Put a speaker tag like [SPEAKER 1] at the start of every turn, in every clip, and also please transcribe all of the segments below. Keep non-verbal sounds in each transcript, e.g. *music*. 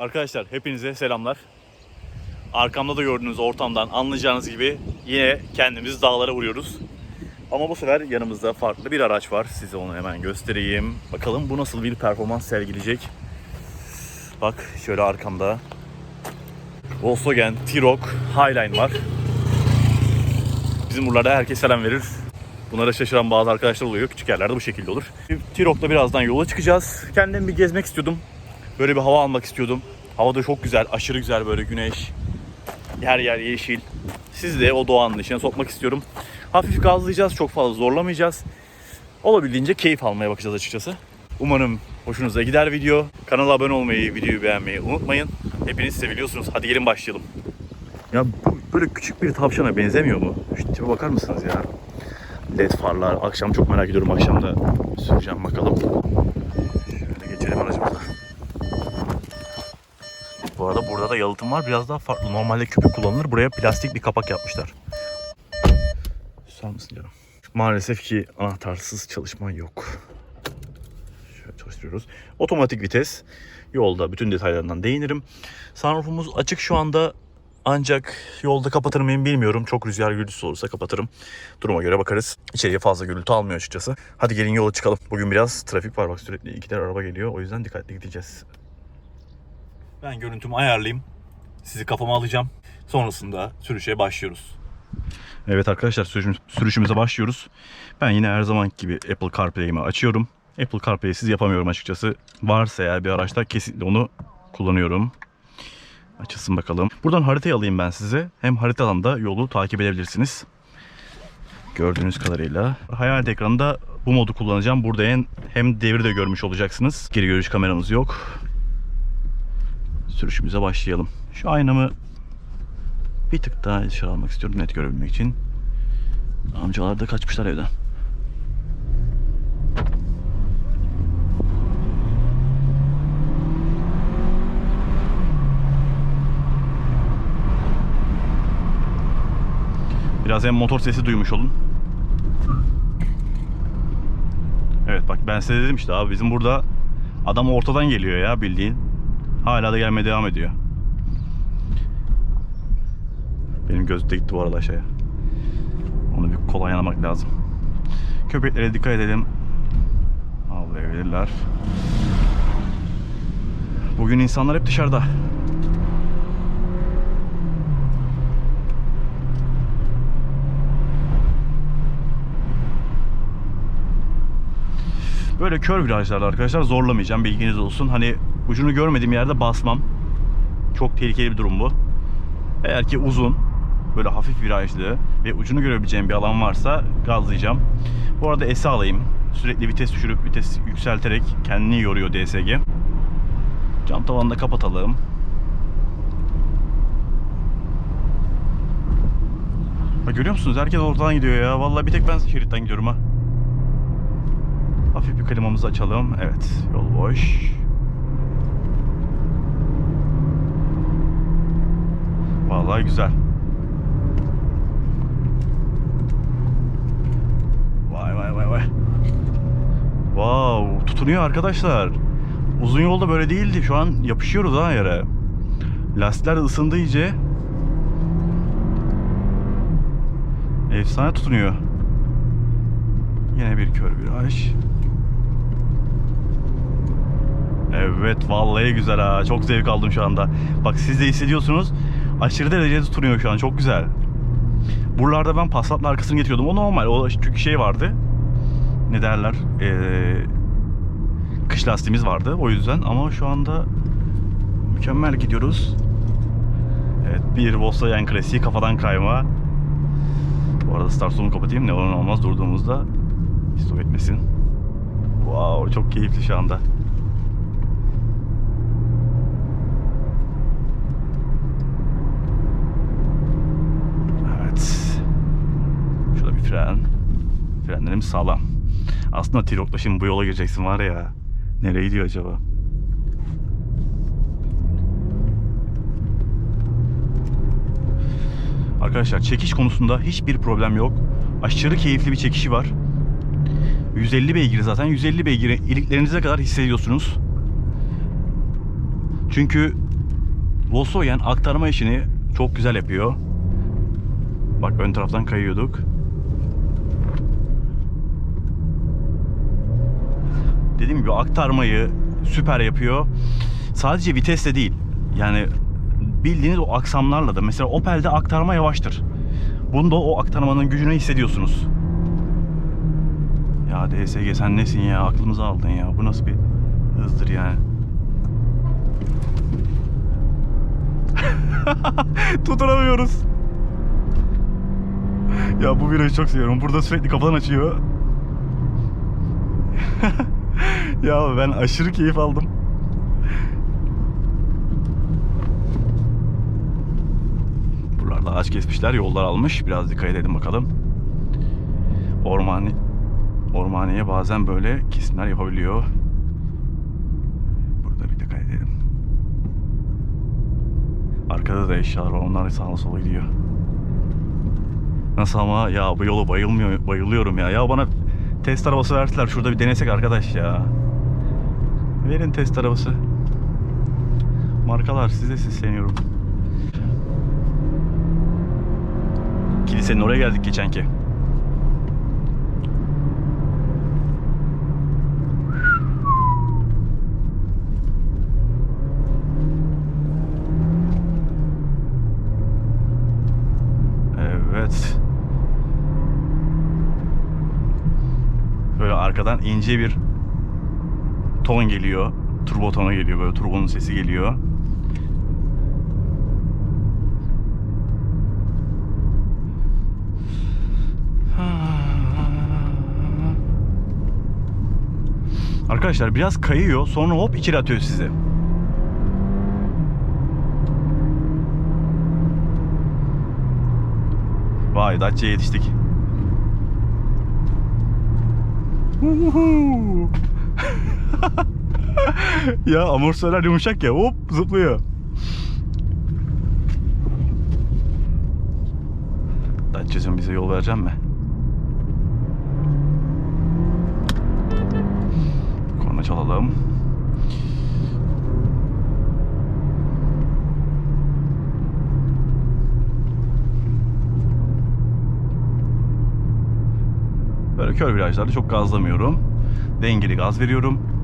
[SPEAKER 1] Arkadaşlar hepinize selamlar. Arkamda da gördüğünüz ortamdan anlayacağınız gibi yine kendimiz dağlara vuruyoruz. Ama bu sefer yanımızda farklı bir araç var. Size onu hemen göstereyim. Bakalım bu nasıl bir performans sergileyecek. Bak şöyle arkamda Volkswagen T-Roc Highline var. Bizim buralarda herkes selam verir. Bunlara şaşıran bazı arkadaşlar oluyor. Küçük yerlerde bu şekilde olur. T-Roc'la birazdan yola çıkacağız. Kendim bir gezmek istiyordum. Böyle bir hava almak istiyordum. Hava da çok güzel, aşırı güzel böyle güneş. Her yer yeşil. Sizi de o doğanın içine sokmak istiyorum. Hafif gazlayacağız, çok fazla zorlamayacağız. Olabildiğince keyif almaya bakacağız açıkçası. Umarım hoşunuza gider video. Kanala abone olmayı, videoyu beğenmeyi unutmayın. Hepiniz seviliyorsunuz. Hadi gelin başlayalım. Ya bu böyle küçük bir tavşana benzemiyor mu? Şu tipe bakar mısınız ya? LED farlar. Akşam çok merak ediyorum. Akşam da süreceğim bakalım. Şöyle geçelim aracımıza. Bu arada burada da yalıtım var. Biraz daha farklı. Normalde köpük kullanılır. Buraya plastik bir kapak yapmışlar. Susar mısın canım? Maalesef ki anahtarsız çalışma yok. Şöyle çalıştırıyoruz. Otomatik vites. Yolda bütün detaylarından değinirim. Sunroofumuz açık şu anda. Ancak yolda kapatır mıyım bilmiyorum. Çok rüzgar gürültüsü olursa kapatırım. Duruma göre bakarız. İçeriye fazla gürültü almıyor açıkçası. Hadi gelin yola çıkalım. Bugün biraz trafik var. Bak sürekli iki tane araba geliyor. O yüzden dikkatli gideceğiz. Ben görüntümü ayarlayayım. Sizi kafama alacağım. Sonrasında sürüşe başlıyoruz. Evet arkadaşlar sürüşümüz, sürüşümüze başlıyoruz. Ben yine her zaman gibi Apple CarPlay'imi açıyorum. Apple CarPlay'siz yapamıyorum açıkçası. Varsa eğer bir araçta kesinlikle onu kullanıyorum. Açılsın bakalım. Buradan haritayı alayım ben size. Hem haritadan da yolu takip edebilirsiniz. Gördüğünüz kadarıyla. Hayalet ekranında bu modu kullanacağım. Burada hem, hem devri de görmüş olacaksınız. Geri görüş kameramız yok. Sürüşümüze başlayalım. Şu aynamı bir tık daha dışarı almak istiyorum net görebilmek için. Amcalar da kaçmışlar evden. Biraz hem motor sesi duymuş olun. Evet bak ben size dedim işte abi bizim burada adam ortadan geliyor ya bildiğin. Hala da gelmeye devam ediyor. Benim göz de gitti bu arada aşağıya. Onu bir kolay yanamak lazım. Köpeklere dikkat edelim. Avlayabilirler. Bugün insanlar hep dışarıda. Böyle kör virajlarda arkadaşlar zorlamayacağım bilginiz olsun. Hani ucunu görmediğim yerde basmam. Çok tehlikeli bir durum bu. Eğer ki uzun, böyle hafif virajlı ve ucunu görebileceğim bir alan varsa gazlayacağım. Bu arada S'i alayım. Sürekli vites düşürüp vites yükselterek kendini yoruyor DSG. Cam tavanını da kapatalım. Bak görüyor musunuz? Herkes ortadan gidiyor ya. Vallahi bir tek ben şeritten gidiyorum ha. Hafif bir klimamızı açalım. Evet, yol boş. Vallahi güzel. Vay vay vay vay. Wow, tutunuyor arkadaşlar. Uzun yolda böyle değildi. Şu an yapışıyoruz ha yere. Lastikler ısındı iyice. Efsane tutunuyor. Yine bir kör viraj. Evet vallahi güzel ha. Çok zevk aldım şu anda. Bak siz de hissediyorsunuz. Aşırı derecede tutunuyor şu an. Çok güzel. Buralarda ben Passat'ın arkasını getiriyordum. O normal. O çünkü şey vardı. Ne derler? Ee, kış lastiğimiz vardı. O yüzden. Ama şu anda mükemmel gidiyoruz. Evet bir Volkswagen klasiği kafadan kayma. Bu arada start sonunu kapatayım. Ne olur olmaz durduğumuzda stop etmesin. Wow çok keyifli şu anda. Evet. Şurada bir fren. Frenlerimiz sağlam. Aslında Tirok'la şimdi bu yola gireceksin var ya. Nereye gidiyor acaba? Arkadaşlar çekiş konusunda hiçbir problem yok. Aşırı keyifli bir çekişi var. 150 beygir zaten. 150 beygiri iliklerinize kadar hissediyorsunuz. Çünkü Volkswagen aktarma işini çok güzel yapıyor. Bak ön taraftan kayıyorduk. Dediğim gibi aktarmayı süper yapıyor. Sadece vitesle değil. Yani bildiğiniz o aksamlarla da. Mesela Opel'de aktarma yavaştır. Bunda o aktarmanın gücünü hissediyorsunuz. Ya DSG sen nesin ya? Aklımızı aldın ya. Bu nasıl bir hızdır yani? *laughs* Tutunamıyoruz. Ya bu virajı çok seviyorum. Burada sürekli kafadan açıyor. *laughs* ya ben aşırı keyif aldım. Buralarda ağaç kesmişler, yollar almış. Biraz dikkat edelim bakalım. Ormani Ormaniye bazen böyle kesimler yapabiliyor. Burada bir dikkat edelim. Arkada da eşyalar var. Onlar sağa sola gidiyor. Nasıl ama ya bu yolu bayılmıyor, bayılıyorum ya. Ya bana test arabası verdiler. Şurada bir denesek arkadaş ya. Verin test arabası. Markalar size sesleniyorum. Kilisenin oraya geldik geçenki. Evet. Böyle arkadan ince bir ton geliyor. Turbo tonu geliyor. Böyle turbonun sesi geliyor. Arkadaşlar biraz kayıyor sonra hop içeri atıyor sizi. Vay Datça'ya yetiştik. Uhu. *laughs* ya amortisörler yumuşak ya hop zıplıyor. Datça'cığım bize yol verecek mi? Korna çalalım. Böyle kör virajlarda çok gazlamıyorum. Dengeli gaz veriyorum.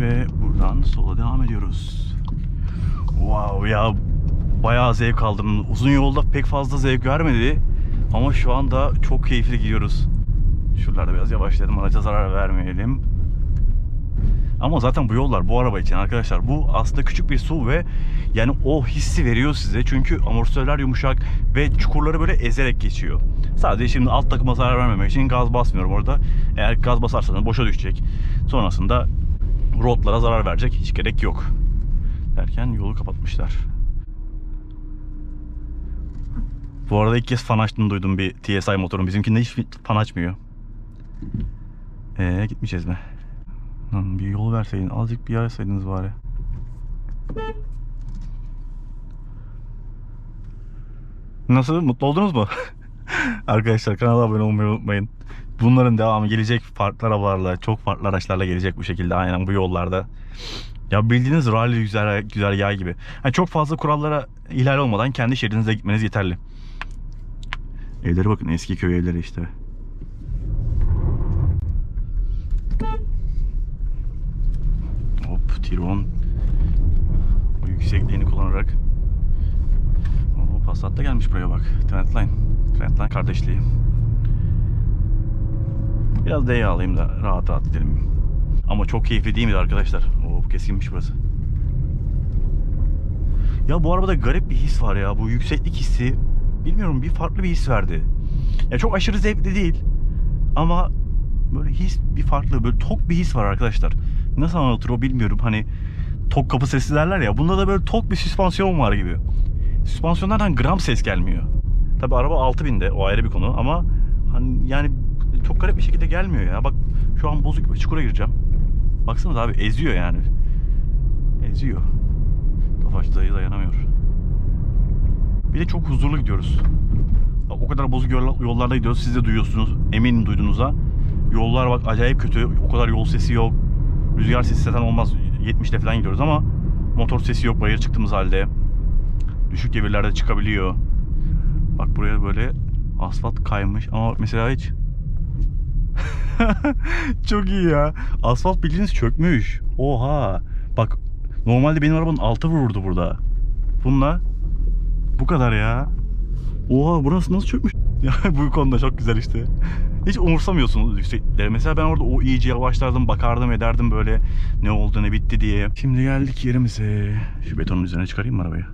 [SPEAKER 1] Ve buradan sola devam ediyoruz. Wow ya bayağı zevk aldım. Uzun yolda pek fazla zevk vermedi. Ama şu anda çok keyifli gidiyoruz. Şuralarda biraz yavaşlayalım. Araca zarar vermeyelim. Ama zaten bu yollar bu araba için arkadaşlar bu aslında küçük bir su ve yani o hissi veriyor size. Çünkü amortisörler yumuşak ve çukurları böyle ezerek geçiyor. Sadece şimdi alt takıma zarar vermemek için gaz basmıyorum orada. Eğer gaz basarsanız boşa düşecek. Sonrasında rotlara zarar verecek. Hiç gerek yok. Derken yolu kapatmışlar. Bu arada ilk kez fan açtığını duydum bir TSI motorun. Bizimkinde hiç fan açmıyor. Eee gitmeyeceğiz mi? Lan bir yol verseydin, azıcık bir arasaydınız bari. Nasıl? Mutlu oldunuz mu? *laughs* Arkadaşlar kanala abone olmayı unutmayın. Bunların devamı gelecek farklı arabalarla, çok farklı araçlarla gelecek bu şekilde aynen bu yollarda. Ya bildiğiniz rally güzel güzel yay gibi. Yani çok fazla kurallara ihlal olmadan kendi şeridinize gitmeniz yeterli. Evlere bakın eski köy evleri işte. Hop Tiron o yüksekliğini kullanarak o Passat da gelmiş buraya bak Trendline Trendline kardeşliği Biraz D'ye alayım da rahat rahat gidelim Ama çok keyifli değil miydi arkadaşlar O keskinmiş burası Ya bu arabada garip bir his var ya Bu yükseklik hissi Bilmiyorum bir farklı bir his verdi Ya çok aşırı zevkli değil Ama böyle his bir farklı böyle tok bir his var arkadaşlar. Nasıl anlatır o bilmiyorum. Hani tok kapı sesi derler ya. Bunda da böyle tok bir süspansiyon var gibi. Süspansiyonlardan gram ses gelmiyor. Tabi araba 6000'de o ayrı bir konu ama hani yani çok garip bir şekilde gelmiyor ya. Bak şu an bozuk bir çukura gireceğim. Baksanız abi eziyor yani. Eziyor. Tofaş dayı dayanamıyor. Bir de çok huzurlu gidiyoruz. O kadar bozuk yol- yollarda gidiyoruz. Siz de duyuyorsunuz. Eminim duyduğunuza. Yollar bak acayip kötü. O kadar yol sesi yok. Rüzgar sesi zaten olmaz. 70'te falan gidiyoruz ama Motor sesi yok bayır çıktığımız halde. Düşük devirlerde çıkabiliyor. Bak buraya böyle asfalt kaymış ama mesela hiç *laughs* çok iyi ya. Asfalt bildiğiniz çökmüş. Oha. Bak normalde benim arabanın altı vururdu burada. Bununla bu kadar ya. Oha burası nasıl çökmüş? *laughs* Ya bu konuda çok güzel işte. Hiç umursamıyorsunuz yükseklikleri. Mesela ben orada o iyice yavaşlardım, bakardım, ederdim böyle ne oldu ne bitti diye. Şimdi geldik yerimize. Şu betonun üzerine çıkarayım mı arabayı?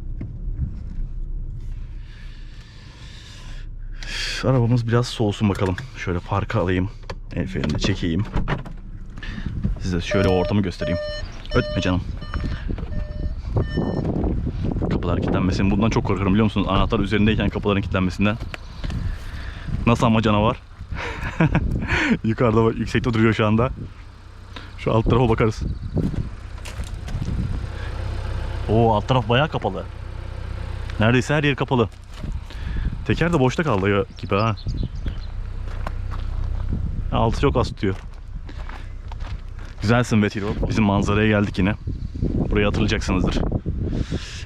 [SPEAKER 1] Arabamız biraz soğusun bakalım. Şöyle parka alayım. El frenini çekeyim. Size şöyle ortamı göstereyim. Ötme canım. Kapılar kilitlenmesin. Bundan çok korkarım biliyor musunuz? Anahtar üzerindeyken kapıların kilitlenmesinden. Nasıl ama canavar? *laughs* Yukarıda bak, yüksekte duruyor şu anda. Şu alt tarafa bakarız. Oo alt taraf bayağı kapalı. Neredeyse her yer kapalı. Teker de boşta kaldı gibi ha. Altı çok az tutuyor. Güzelsin be Tiro. Bizim manzaraya geldik yine. Buraya hatırlayacaksınızdır.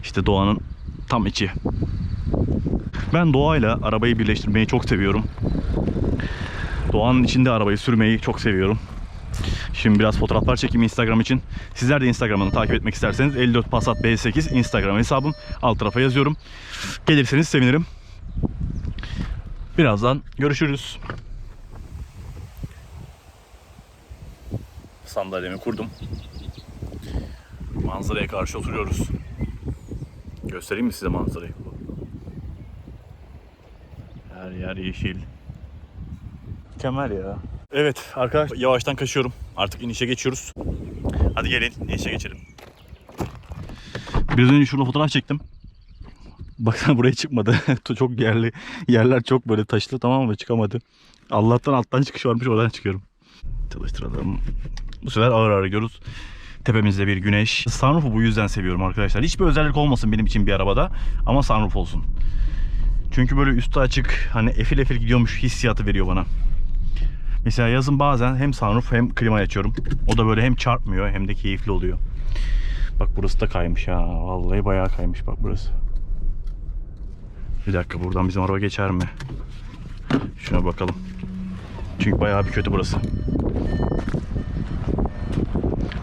[SPEAKER 1] İşte doğanın tam içi. Ben doğayla arabayı birleştirmeyi çok seviyorum. Doğanın içinde arabayı sürmeyi çok seviyorum. Şimdi biraz fotoğraflar çekeyim Instagram için. Sizler de Instagram'ını takip etmek isterseniz 54 Passat B8 Instagram hesabım. Alt tarafa yazıyorum. Gelirseniz sevinirim. Birazdan görüşürüz. Sandalyemi kurdum. Manzaraya karşı oturuyoruz. Göstereyim mi size manzarayı? Her yer yeşil. Mükemmel ya. Evet arkadaşlar yavaştan kaçıyorum. Artık inişe geçiyoruz. Hadi gelin inişe geçelim. Biraz önce şurada fotoğraf çektim. Baksana *laughs* buraya çıkmadı. *laughs* çok yerli. Yerler çok böyle taşlı tamam mı? Çıkamadı. Allah'tan alttan çıkış varmış oradan çıkıyorum. Çalıştıralım. Bu sefer ağır ağır gidiyoruz. Tepemizde bir güneş. Sunroof'u bu yüzden seviyorum arkadaşlar. Hiçbir özellik olmasın benim için bir arabada. Ama sunroof olsun. Çünkü böyle üstü açık hani efil efil gidiyormuş hissiyatı veriyor bana. Mesela yazın bazen hem sunroof hem klima açıyorum. O da böyle hem çarpmıyor hem de keyifli oluyor. Bak burası da kaymış ha. Vallahi bayağı kaymış bak burası. Bir dakika buradan bizim araba geçer mi? Şuna bakalım. Çünkü bayağı bir kötü burası.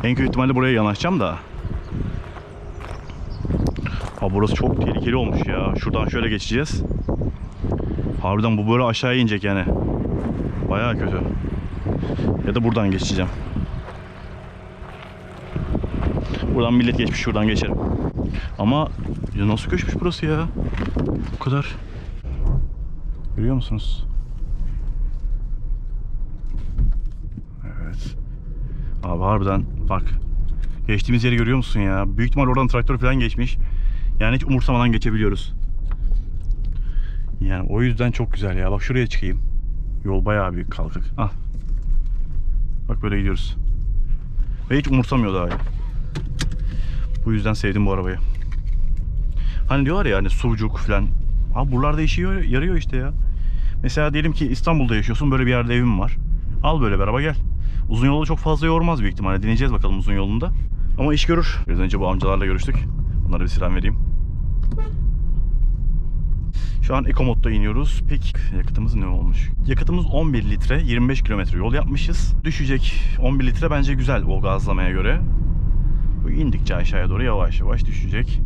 [SPEAKER 1] En kötü ihtimalle buraya yanaşacağım da. Ha burası çok tehlikeli olmuş ya. Şuradan şöyle geçeceğiz. Harbiden bu böyle aşağıya inecek yani. Bayağı kötü. Ya da buradan geçeceğim. Buradan millet geçmiş şuradan geçerim. Ama ya nasıl köşmüş burası ya? Bu kadar. Görüyor musunuz? Evet. Abi harbiden bak. Geçtiğimiz yeri görüyor musun ya? Büyük ihtimal oradan traktör falan geçmiş. Yani hiç umursamadan geçebiliyoruz. Yani o yüzden çok güzel ya. Bak şuraya çıkayım. Yol bayağı büyük kalkık. Ah. Bak böyle gidiyoruz. Ve hiç umursamıyor daha ya. Bu yüzden sevdim bu arabayı. Hani diyorlar ya hani sucuk falan. Ha buralarda işe yarıyor işte ya. Mesela diyelim ki İstanbul'da yaşıyorsun böyle bir yerde evin var. Al böyle bir araba gel. Uzun yolu çok fazla yormaz büyük ihtimalle. Deneyeceğiz bakalım uzun yolunda. Ama iş görür. Biraz önce bu amcalarla görüştük. Onlara bir selam vereyim. Şu an Eco modda iniyoruz. Peki yakıtımız ne olmuş? Yakıtımız 11 litre, 25 kilometre yol yapmışız. Düşecek 11 litre bence güzel o gazlamaya göre. Bu indikçe aşağıya doğru yavaş yavaş düşecek.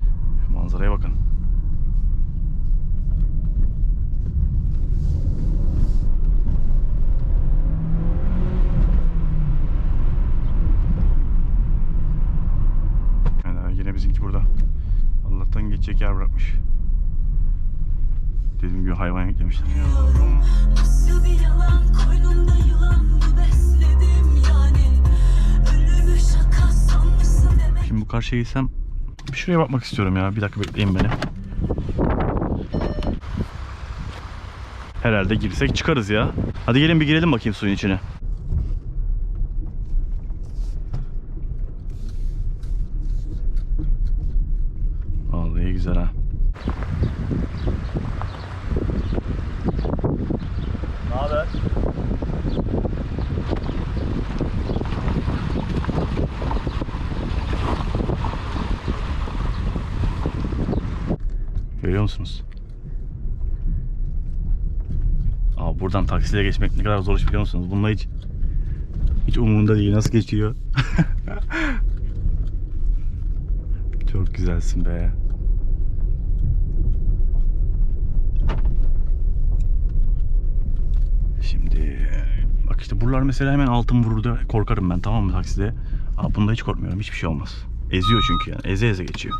[SPEAKER 1] Şu manzaraya bakın. Yine bizimki burada. Allah'tan geçecek yer bırakmış. Dediğim gibi hayvan eklemişler. Karşıya gitsem şuraya bakmak istiyorum ya. Bir dakika bekleyin beni. Herhalde girsek çıkarız ya. Hadi gelin bir girelim bakayım suyun içine. Vallahi güzel ha. Ne haber? Görüyor musunuz? Aa, buradan taksiyle geçmek ne kadar zor iş biliyor musunuz? Bununla hiç hiç umurunda değil. Nasıl geçiyor? *laughs* Çok güzelsin be. Şimdi bak işte buralar mesela hemen altın vurur korkarım ben tamam mı takside. Aa, bunda hiç korkmuyorum. Hiçbir şey olmaz. Eziyor çünkü yani. Eze eze geçiyor.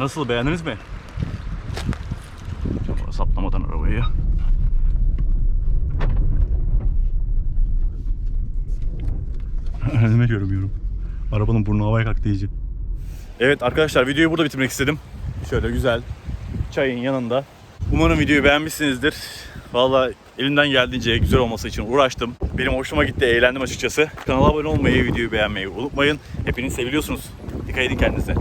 [SPEAKER 1] Nasıl beğendiniz mi? Şöyle saplamadan arabayı. *laughs* Önüme görmüyorum. Arabanın burnu havaya kalktı iyice. Evet arkadaşlar videoyu burada bitirmek istedim. Şöyle güzel çayın yanında. Umarım videoyu beğenmişsinizdir. Valla elimden geldiğince güzel olması için uğraştım. Benim hoşuma gitti, eğlendim açıkçası. Kanala abone olmayı, videoyu beğenmeyi unutmayın. Hepiniz seviliyorsunuz. Dikkat edin kendinize.